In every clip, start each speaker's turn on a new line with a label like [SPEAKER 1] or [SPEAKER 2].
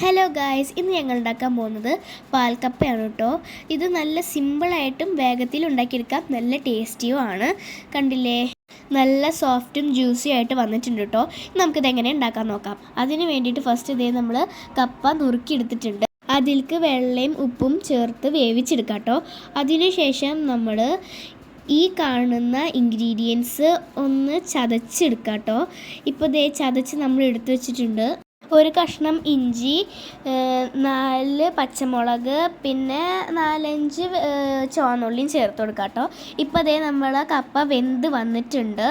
[SPEAKER 1] Hello guys ഇന്ന് ഞങ്ങൾ ഉണ്ടാക്കാൻ പോകുന്നത് പാൽക്കപ്പയാണ് കേട്ടോ. ഇത് നല്ല സിമ്പിളായിട്ടും വേഗത്തിൽ ഉണ്ടാക്കിയെടുക്കാം നല്ല ടേസ്റ്റിയും ആണ്. കണ്ടില്ലേ? നല്ല സോഫ്റ്റും ജ്യൂസി ആയിട്ട് വന്നിട്ടുണ്ട് കേട്ടോ. നമുക്കിത് എങ്ങനെ ഉണ്ടാക്കാൻ നോക്കാം. അതിന് വേണ്ടിയിട്ട് ഫസ്റ്റ് ഇതേ നമ്മൾ കപ്പ നുറുക്കിയെടുത്തിട്ടുണ്ട്. അതിൽക്ക് വെള്ളയും ഉപ്പും ചേർത്ത് വേവിച്ചെടുക്കാം കേട്ടോ. അതിനുശേഷം നമ്മൾ ഈ കാണുന്ന ഇൻഗ്രീഡിയൻസ് ഒന്ന് ചതച്ചെടുക്കാം കേട്ടോ. ഇപ്പോൾ ദേ ചതച്ച് നമ്മൾ എടുത്തു വെച്ചിട്ടുണ്ട്. ഒരു കഷ്ണം ഇഞ്ചി നാല് പച്ചമുളക് പിന്നെ നാലഞ്ച് ചുവന്നുള്ളിയും ചേർത്ത് കൊടുക്കാം കേട്ടോ. ഇപ്പോൾ അതേ നമ്മൾ കപ്പ വെന്ത് വന്നിട്ടുണ്ട്.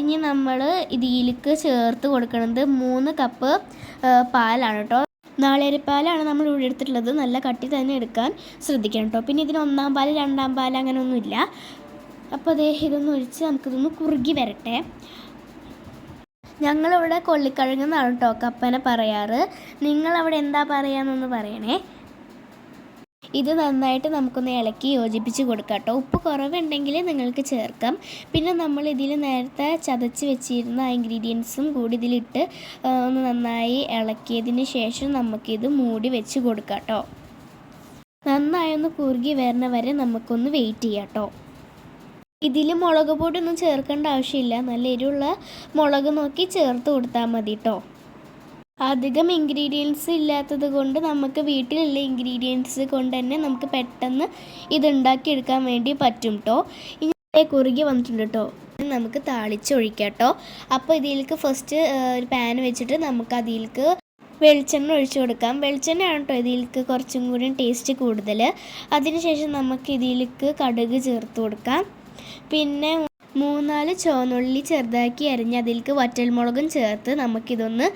[SPEAKER 1] ഇനി നമ്മൾ ഇതിലേക്ക് ചേർത്ത് കൊടുക്കുന്നത് മൂന്ന് കപ്പ് പാലാണ് കേട്ടോ. നാളേരിപ്പാലാണ് നമ്മൾ ഇവിടെ എടുത്തിട്ടുള്ളത്. നല്ല കട്ടി തന്നെ എടുക്കാൻ ശ്രദ്ധിക്കണം കേട്ടോ. പിന്നെ ഇതിന് ഒന്നാം പാൽ രണ്ടാം പാൽ അങ്ങനെയൊന്നുമില്ല. അപ്പോൾ അതേ ഇതൊന്ന് ഒഴിച്ച് നമുക്കിതൊന്ന് കുറുകി വരട്ടെ. ഞങ്ങളിവിടെ കൊള്ളിക്കഴുകെന്നാണ് കേട്ടോ കപ്പനെ പറയാറ്. നിങ്ങളവിടെ എന്താ പറയാന്നൊന്ന് പറയണേ. ഇത് നന്നായിട്ട് നമുക്കൊന്ന് ഇളക്കി യോജിപ്പിച്ച് കൊടുക്കാം കേട്ടോ ഉപ്പ് കുറവുണ്ടെങ്കിൽ നിങ്ങൾക്ക് ചേർക്കാം. പിന്നെ നമ്മൾ ഇതിൽ നേരത്തെ ചതച്ച് വെച്ചിരുന്ന ഇൻഗ്രീഡിയൻസും കൂടി ഇതിലിട്ട് ഒന്ന് നന്നായി ഇളക്കിയതിന് ശേഷം നമുക്കിത് മൂടി വെച്ച് കൊടുക്കാം കേട്ടോ നന്നായൊന്ന് കുറുകി വരണ വരെ നമുക്കൊന്ന് വെയിറ്റ് ചെയ്യാം കേട്ടോ ഇതിൽ മുളക് പൊടിയൊന്നും ചേർക്കേണ്ട ആവശ്യമില്ല. നല്ല എരിവുള്ള മുളക് നോക്കി ചേർത്ത് കൊടുത്താൽ മതി കേട്ടോ അധികം ഇൻഗ്രീഡിയൻസ് ഇല്ലാത്തത് കൊണ്ട് നമുക്ക് വീട്ടിലുള്ള ഇൻഗ്രീഡിയൻസ് കൊണ്ട് തന്നെ നമുക്ക് പെട്ടെന്ന് ഇത് ഉണ്ടാക്കിയെടുക്കാൻ വേണ്ടി പറ്റും കേട്ടോ ഇങ്ങനെ കുറുകി വന്നിട്ടുണ്ട് കേട്ടോ നമുക്ക് താളിച്ചൊഴിക്കാം കേട്ടോ അപ്പോൾ ഇതിലേക്ക് ഫസ്റ്റ് ഒരു പാൻ വെച്ചിട്ട് നമുക്ക് അതിലേക്ക് വെളിച്ചെണ്ണ ഒഴിച്ചു കൊടുക്കാം. വെളിച്ചെണ്ണയാണ് കേട്ടോ ഇതിലേക്ക് കുറച്ചും കൂടി ടേസ്റ്റ് കൂടുതൽ അതിനുശേഷം നമുക്ക് ഇതിലേക്ക് കടുക് ചേർത്ത് കൊടുക്കാം. പിന്നെ മൂന്നാൽ ചുവന്നുള്ളി ചെറുതാക്കി അരിഞ്ഞ് അതിലേക്ക് വറ്റൽമുളകും ചേർത്ത് നമുക്കിതൊന്ന്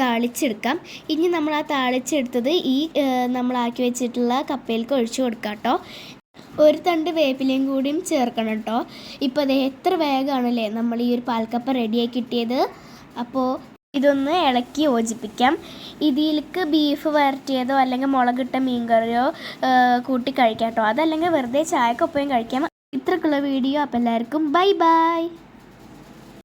[SPEAKER 1] താളിച്ചെടുക്കാം. ഇനി നമ്മൾ ആ താളിച്ചെടുത്തത് ഈ നമ്മളാക്കി വെച്ചിട്ടുള്ള കപ്പയിലേക്ക് ഒഴിച്ചു കൊടുക്കാം കേട്ടോ. ഒരു തണ്ട് വേപ്പിലയും കൂടിയും ചേർക്കണം കേട്ടോ. ഇപ്പോൾ അത് എത്ര വേഗമാണല്ലേ നമ്മൾ ഈ ഒരു പാൽക്കപ്പ റെഡിയായി കിട്ടിയത്. അപ്പോൾ ഇതൊന്ന് ഇളക്കി യോജിപ്പിക്കാം. ഇതിലേക്ക് ബീഫ് വരട്ടിയതോ അല്ലെങ്കിൽ മുളകിട്ട മീൻ കറിയോ കൂട്ടി കഴിക്കാം കേട്ടോ. അതല്ലെങ്കിൽ വെറുതെ ചായക്കൊപ്പം കഴിക്കാം. ഇത്രക്കുള്ള വീഡിയോ അപ്പോൾ എല്ലാവർക്കും ബൈ ബൈ.